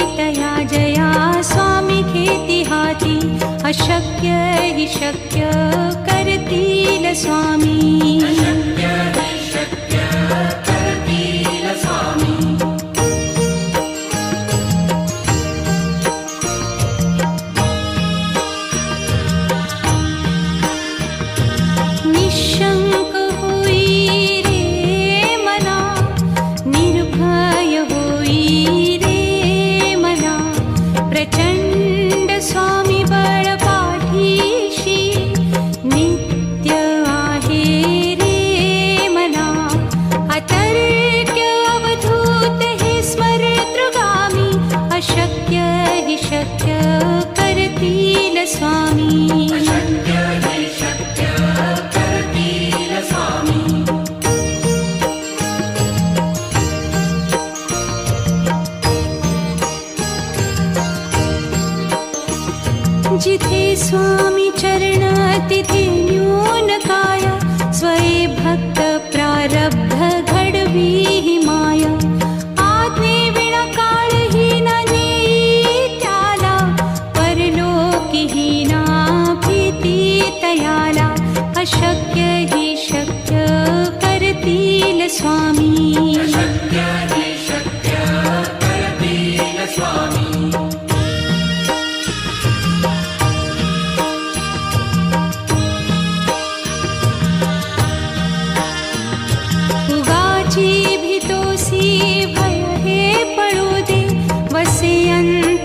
तया जया स्वामी खेती हाथी अशक्य ही शक्य करती न स्वामी स्वामी चरणातिथिन्यूनकाय स्वरे भक्तप्रारब्धगढवी माया आग्णकारीना नीत्याला परलोकिहीनाप्रति तयाला अशक्य हि शक्य स्वामी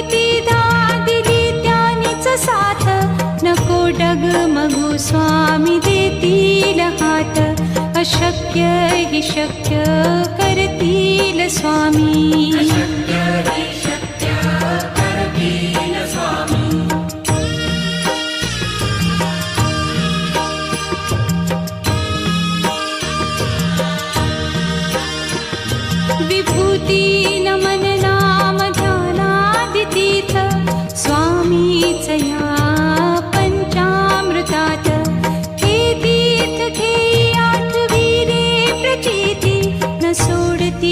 कितीदा दिली त्यानीच साथ नको डग डगमगू स्वामी देतील हात अशक्य ही शक्य करतील स्वामी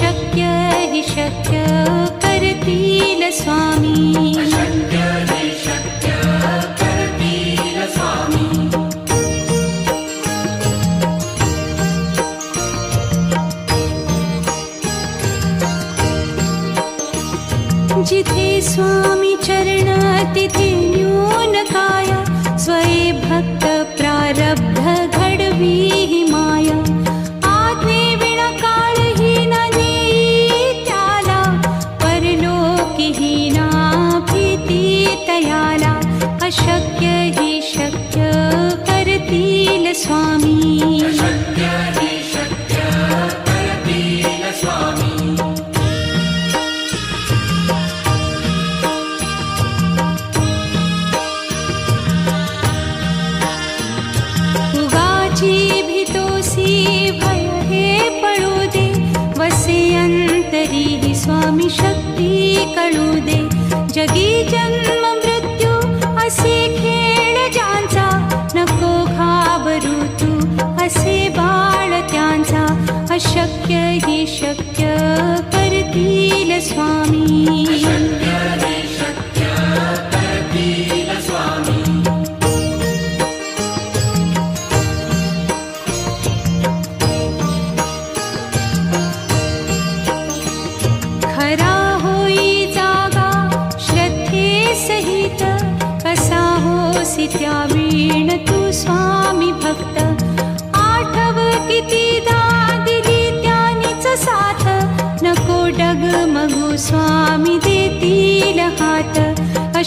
शक्य हि शक्य स्वामी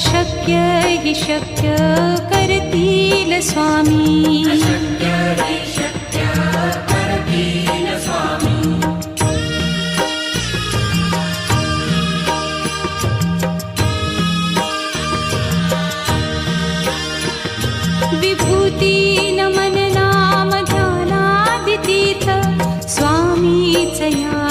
अशक्य हि शक्य करतील स्वामी शक्य हि स्वामी विभूतीन मननाम स्वामी चया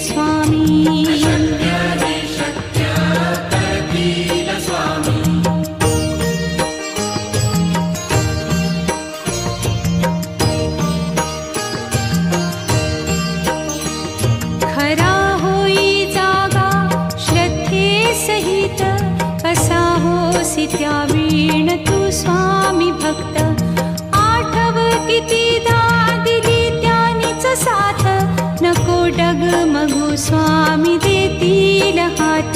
स्वामी स्वामी देतिलहाट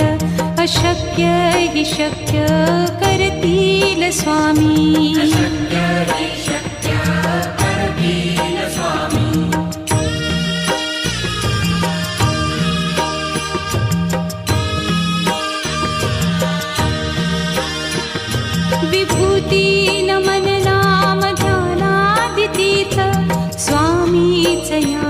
अशक्य हि शक्य करतील स्वामी विभूति न मन नामजानादितीथ स्वामी जया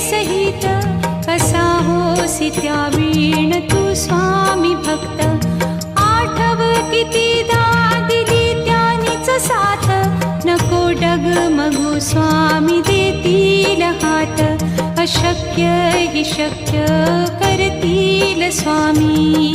सहित कसा होसी वीण तू स्वामी भक्त आठव कितीदा दिली त्यानीच साथ नको डगमगू स्वामी देतील हात अशक्य ही शक्य करतील स्वामी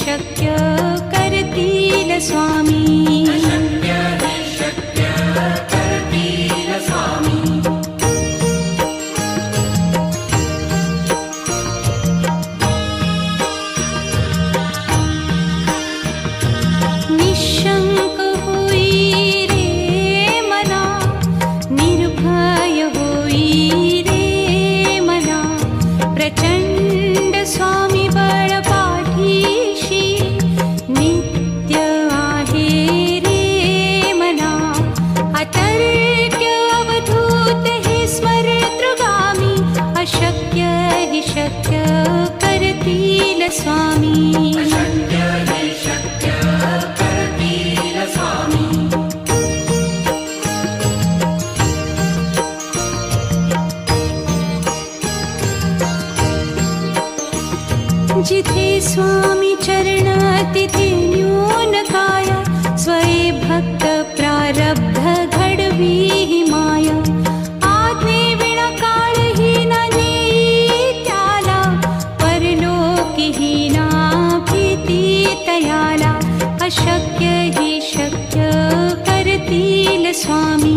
शक्य करतील स्वामी जिते स्वामी चरणातिथिन्यूनकार स्वये भक्तप्रारब्धघीहि माया आत्मृणकारा परलोकिहीना प्रीति तयाला अशक्य हि शक्य करती करतिल स्वामी